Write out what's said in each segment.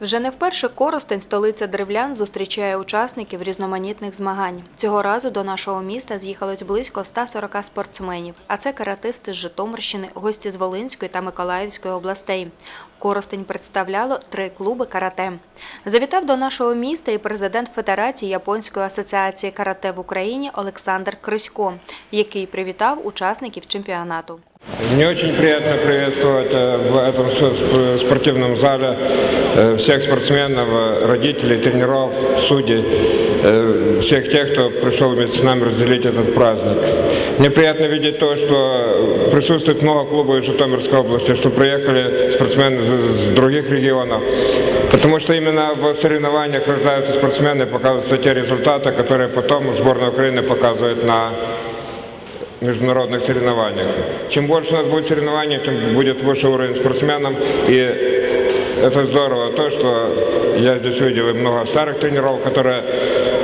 Вже не вперше Коростень, столиця древлян, зустрічає учасників різноманітних змагань. Цього разу до нашого міста з'їхалось близько 140 спортсменів. А це каратисти з Житомирщини, гості з Волинської та Миколаївської областей. Коростень представляло три клуби карате. Завітав до нашого міста і президент Федерації Японської асоціації карате в Україні Олександр Крисько, який привітав учасників чемпіонату. Мне очень приятно приветствовать э, в этом с- сп- спортивном зале э, всех спортсменов, э, родителей, тренеров, судей, э, всех тех, кто пришел вместе с нами разделить этот праздник. Мне приятно видеть то, что присутствует много клубов из Житомирской области, что приехали спортсмены из- из других регионов. Потому что именно в соревнованиях рождаются спортсмены, показываются те результаты, которые потом сборная Украины показывает на международных соревнованиях. Чем больше у нас будет соревнований, тем будет выше уровень спортсменам. И это здорово, то, что я здесь увидел и много старых тренеров, которые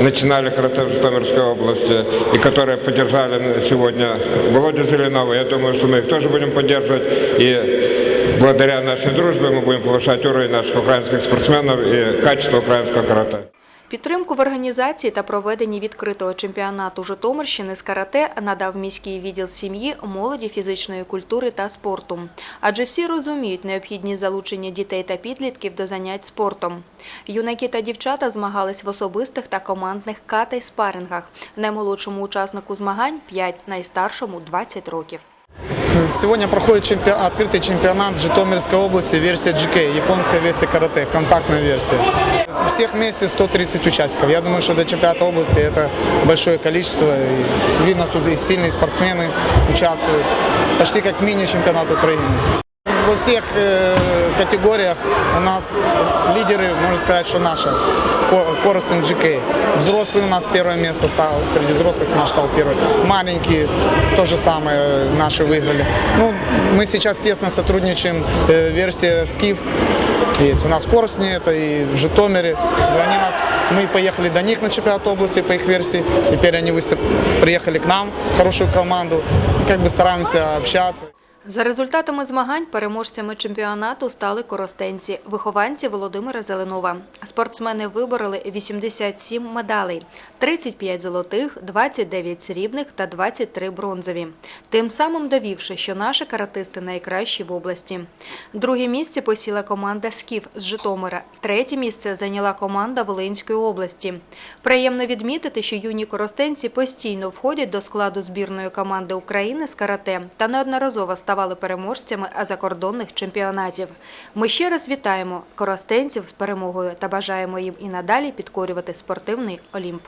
начинали карате в Житомирской области и которые поддержали сегодня Володю Зеленова. Я думаю, что мы их тоже будем поддерживать. И благодаря нашей дружбе мы будем повышать уровень наших украинских спортсменов и качество украинского карате. Підтримку в організації та проведенні відкритого чемпіонату Житомирщини з карате надав міський відділ сім'ї, молоді, фізичної культури та спорту. Адже всі розуміють необхідність залучення дітей та підлітків до занять спортом. Юнаки та дівчата змагались в особистих та командних ката й спарингах. Наймолодшому учаснику змагань 5, найстаршому 20 років. Сегодня проходит чемпи- открытый чемпионат Житомирской области, версия GK, японская версия карате, контактная версия. У всех вместе 130 участников. Я думаю, что до чемпионата области это большое количество. И видно, тут и сильные спортсмены участвуют. Почти как мини-чемпионат Украины. Во всех э, категориях у нас лидеры, можно сказать, что наша. Ко- Коростен GK. Взрослый у нас первое место стал, среди взрослых наш стал первый. Маленькие то же самое наши выиграли. Ну, мы сейчас тесно сотрудничаем, э, версия Скиф есть. У нас в Коростне это и в Житомире. Они нас, мы поехали до них на чемпионат области по их версии. Теперь они выступ- приехали к нам, хорошую команду. Как бы стараемся общаться. За результатами змагань переможцями чемпіонату стали коростенці, вихованці Володимира Зеленова. Спортсмени вибороли 87 медалей, 35 золотих, 29 срібних та 23 бронзові. Тим самим довівши, що наші каратисти найкращі в області. Друге місце посіла команда Скіф з Житомира. Третє місце зайняла команда Волинської області. Приємно відмітити, що юні коростенці постійно входять до складу збірної команди України з карате та неодноразово ставали переможцями закордонних чемпіонатів. Ми ще раз вітаємо коростенців з перемогою та бажаємо їм і надалі підкорювати спортивний Олімп.